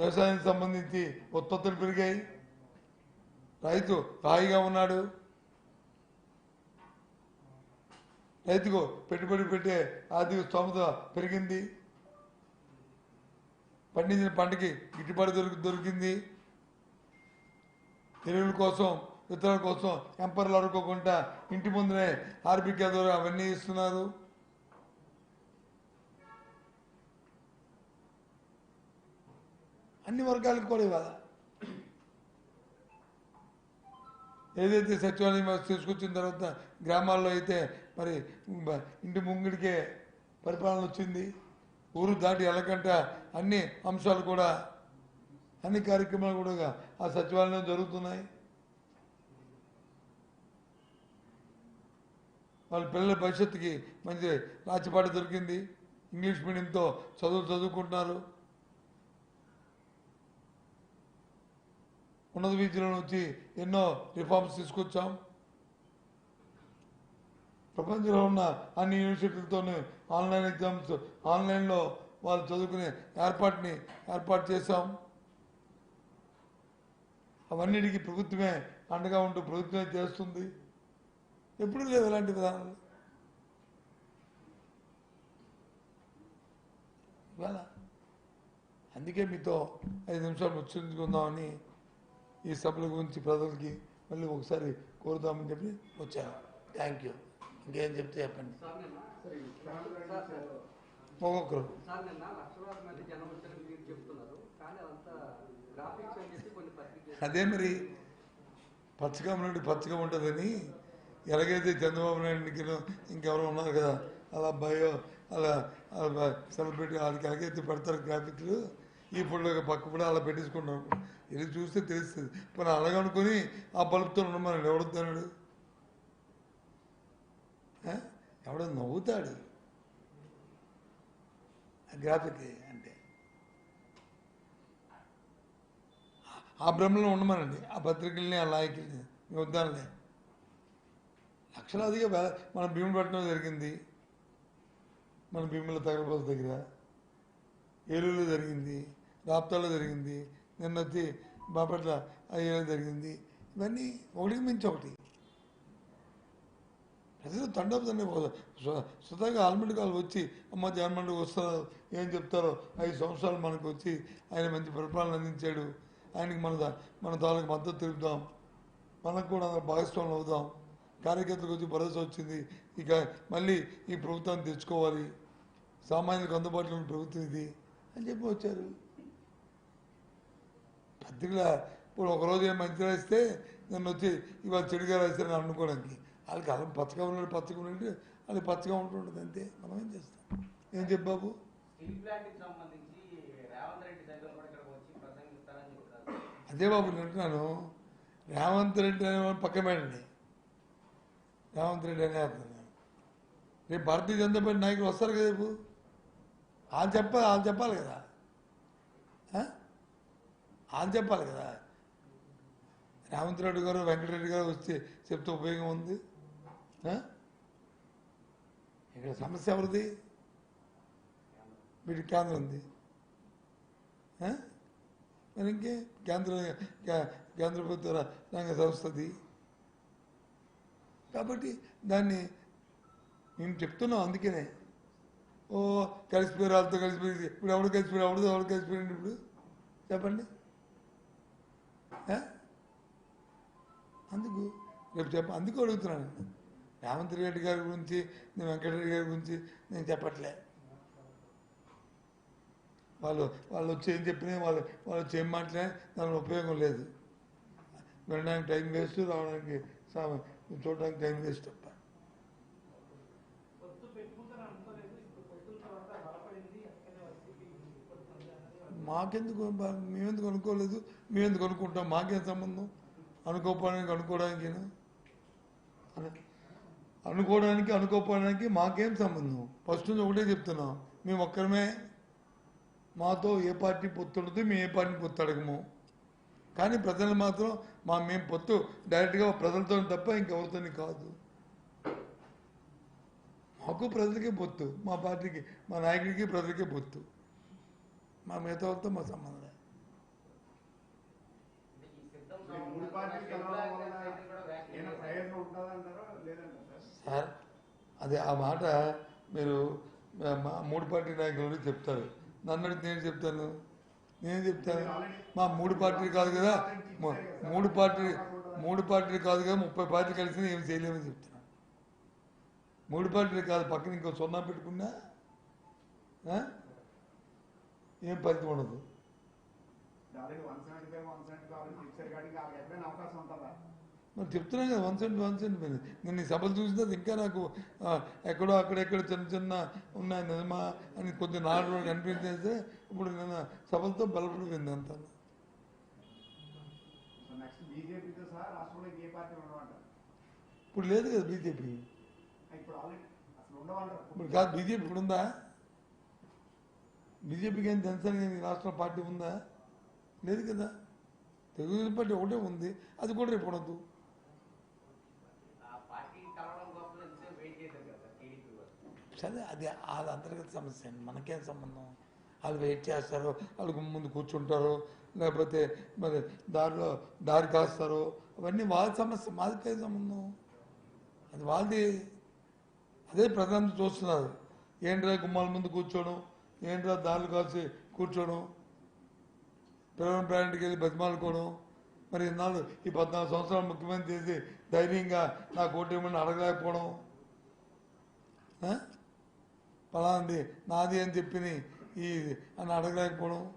వ్యవసాయానికి సంబంధించి ఉత్పత్తులు పెరిగాయి. రైతు హాయిగా ఉన్నాడు. రైతుకు పెట్టుబడి పెట్టే ఆర్థిక స్తోమత పెరిగింది. పండించిన పంటకి గిట్టుబాటు దొరికి దొరికింది. ఎరువుల కోసం విత్తనాల కోసం ఎంపర్లు అడుకోకుండా ఇంటి ముందునే ఆర్బికే ద్వారా అవన్నీ ఇస్తున్నారు. అన్ని వర్గాలకు కూడా ఇవ్వాలి ఏదైతే సచివాలయం తీసుకొచ్చిన తర్వాత గ్రామాల్లో అయితే మరి ఇంటి ముంగిడికే పరిపాలన వచ్చింది. ఊరు దాటి వెళ్ళకంట అన్ని అంశాలు కూడా అన్ని కార్యక్రమాలు కూడా ఆ సచివాలయం జరుగుతున్నాయి. వాళ్ళ పిల్లల భవిష్యత్తుకి మంచి రాచిపాట దొరికింది. ఇంగ్లీష్ మీడియంతో చదువు చదువుకుంటున్నారు. ఉన్నత విద్యలో నుంచి ఎన్నో రిఫార్మ్స్ తీసుకొచ్చాం. ప్రపంచంలో ఉన్న అన్ని యూనివర్సిటీలతోనూ ఆన్లైన్ ఎగ్జామ్స్ ఆన్లైన్లో వాళ్ళు చదువుకునే ఏర్పాటుని ఏర్పాటు చేశాం. అవన్నిటికీ ప్రభుత్వమే అండగా ఉంటూ ప్రభుత్వమే చేస్తుంది. ఎప్పుడు లేదు ఇలాంటి విధానాలు. అందుకే మీతో ఐదు నిమిషాలు ముచ్చరించుకుందామని ఈ సభల గురించి ప్రజలకి మళ్ళీ ఒకసారి కోరుదామని చెప్పి వచ్చాను. థ్యాంక్ యూ ఇంకేం చెప్తే చెప్పండి. ఒక్కొక్కరు. అదే మరి పచ్చగా నుండి పచ్చగా ఉంటుందని ఎలాగైతే చంద్రబాబు నాయుడికి ఇంకెవరో ఉన్నారు కదా అలా బయో అలా అలా సెలబ్రిటీ వాళ్ళకి ఎలాగైతే పెడతారు గ్రాఫిక్లు ఈ ఫోటో పక్క కూడా అలా పెట్టించుకున్నాం. ఇది చూస్తే తెలుస్తుంది. పోనీ అలాగ ఆ బల్బుతో ఉండమని ఎవడుతున్నాడు ఎవడో నవ్వుతాడు. ఆ గ్రాఫిక్ అంటే. ఆ భ్రమలో ఉండమనండి. ఆ పత్రికల్ని ఆ లాయకుల్ని వద్దానులే లక్షలాదిగా మన మన భీముపట్నం జరిగింది. మన భీముల తగలబోత దగ్గర. ఏలూరులో జరిగింది. రాప్తాలో జరిగింది నిన్న వచ్చి బాపట్ల అయ్యేలో జరిగింది. ఇవన్నీ ఒకటికి మించి ఒకటి. ప్రజలు తండోపతండి స్వతహాగా ఆల్మండ్ కాలు వచ్చి అమ్మ జగన్మోహన్ వస్తారో ఏం చెప్తారో ఐదు సంవత్సరాలు మనకు వచ్చి ఆయన మంచి పరిపాలన అందించాడు. ఆయనకి మన మన దానికి మద్దతు తెలుపుదాం. మనకు కూడా భాగస్వాములు అవుదాం. కార్యకర్తలకు వచ్చి భరోసా వచ్చింది. ఇక మళ్ళీ ఈ ప్రభుత్వాన్ని తెచ్చుకోవాలి. సామాన్యులకు అందుబాటులో ఉన్న ప్రభుత్వం ఇది అని చెప్పి వచ్చారు. పత్రికల ఇప్పుడు ఒకరోజు ఏం మంచి రాస్తే నన్ను వచ్చి ఇవాళ చెడుగా రాశారని అనుకోవడానికి వాళ్ళకి అలా పచ్చగా ఉన్నాడు పచ్చగా ఉన్నాడు వాళ్ళకి పచ్చగా ఉంటుంటుంది అంతే. మనం ఏం చేస్తాం? ఏం చెప్పు బాబు? స్టీల్ ప్లాంట్కి సంబంధించి రేవంత్ రెడ్డి సైతం కూడా ఇక్కడికి వచ్చి ప్రసంగిస్తారని చెప్తారు అదే బాబు నేను అంటున్నాను. రేవంత్ రెడ్డి అనేవాడు పక్క పెట్టండి. రేవంత్ రెడ్డి అనే అతను. రేపు భారతీయ జనతా పార్టీ నాయకులు వస్తారు కదా రేపు? వాళ్ళు చెప్పాలి వాళ్ళు చెప్పాలి కదా? అని చెప్పాలి కదా. రేవంత్ రెడ్డి గారు వెంకటరెడ్డి గారు వచ్చి చెప్తే ఉపయోగం ఉంది? ఇక్కడ సమస్య ఎవరిది? వీటి కేంద్రం ఉంది. మరి ఇంకే కేంద్ర కే- కేంద్ర ప్రభుత్వ రంగ సంస్థది. కాబట్టి దాన్ని నేను చెప్తున్నాం అందుకనే. ఓ కలిసిపోయారు వాళ్ళతో కలిసిపోయింది ఇప్పుడు ఎవడు కలిసిపోయి ఎవడు ఎవడు కలిసిపోయింది ఇప్పుడు? చెప్పండి. అందుకు? రేపు చెప్ప అందుకు అడుగుతున్నాను. రేవంత్ రెడ్డి గారి గురించి నేను వెంకటరెడ్డి గారి గురించి నేను చెప్పట్లే. వాళ్ళు వాళ్ళు వచ్చి ఏం చెప్పినా వాళ్ళు వాళ్ళు వచ్చి ఏం మాట్లాడినా దాని ఉపయోగం లేదు. వినడానికి టైం వేస్ట్ రావడానికి చూడడానికి టైం వేస్ట్ తప్ప పొత్తు పెట్టుకుంటారు అనుకోలేదు ఇప్పుడు పొత్తుల తర్వాత బలపడింది అందుకనే వైసీపీ పడుతుంది అనేది మాకెందుకు మేమెందుకు అనుకోలేదు? మేమెందుకు అనుకుంటాం? మాకేం సంబంధం? అనుకోపోవడానికి అనుకోవడానికి అనుకోవడానికి అనుకోపోవడానికి మాకేం సంబంధం? ఫస్ట్ నుంచి ఒకటే చెప్తున్నాం. మేము ఒక్కరమే. మాతో ఏ పార్టీ పొత్తు ఉండదు మేము ఏ పార్టీని పొత్తు అడగము కానీ ప్రజలు మాత్రం మా మేము పొత్తు డైరెక్ట్గా ప్రజలతో తప్ప ఇంకెవరితో కాదు. మాకు ప్రజలకే పొత్తు. మా పార్టీకి మా నాయకుడికి ప్రజలకే పొత్తు. మా మిగతా వాళ్ళతో మా సంబంధం లేదు. సార్ అది ఆ మాట మీరు మా- మూడు పార్టీ నాయకులు చెప్తారు. నన్ను అడిగితే నేను చెప్తాను. నేను చెప్తాను. మా మూడు పార్టీలు కాదు కదా మూడు పార్టీ మూడు పార్టీలు కాదు కదా ముప్పై పార్టీలు కలిసి ఏం చేయలేమని చెప్తున్నా. మూడు పార్టీలు కాదు పక్కన ఇంకో సున్నా పెట్టుకున్నా? ఏం ఫలితం ఉండదు. మరి చెప్తున్నాం కదా వన్ సెంట్ వన్ సెంట్ మీరు నేను ఈ సభలు చూసినా ఇంకా నాకు ఎక్కడో అక్కడెక్కడ చిన్న చిన్న ఉన్నాయి నిజమా అని కొద్ది నాలుగు రోజులు కనిపించేస్తే ఇప్పుడు నేను సభలతో బలపడిపోయింది అంతా. ఇప్పుడు లేదు కదా బీజేపీ. ఇప్పుడు కాదు బీజేపీ ఇప్పుడు ఉందా బీజేపీకి ఏం జనసేన రాష్ట్ర పార్టీ ఉందా? లేదు కదా. తెలుగుదేశం పార్టీ ఒకటే ఉంది. అది కూడా రేపు ఉండదు. సరే అది వాళ్ళ అంతర్గత సమస్య అండి. మనకేం సంబంధం? వాళ్ళు వెయిట్ చేస్తారు వాళ్ళు ముందు కూర్చుంటారు లేకపోతే మరి దారిలో దారి కాస్తారు. అవన్నీ వాళ్ళ సమస్య మాదికే సంబంధం? అది వాళ్ళది. అదే ప్రధాని చూస్తున్నారు. ఏంట్రా గుమ్మాల ముందు కూర్చోడం ఏంట్రా దారులు కాసి కూర్చోవడం? పిల్లల ప్రయాణికి వెళ్ళి బతిమాలుకోవడం? మరి ఇన్నాళ్ళు ఈ పద్నాలుగు సంవత్సరాలు ముఖ్యమంత్రి చేసి ధైర్యంగా నాకు ఓటేమని అడగలేకపోవడం? ఆ? పలాంది నాది అని చెప్పి ఈ అని అడగలేకపోవడం?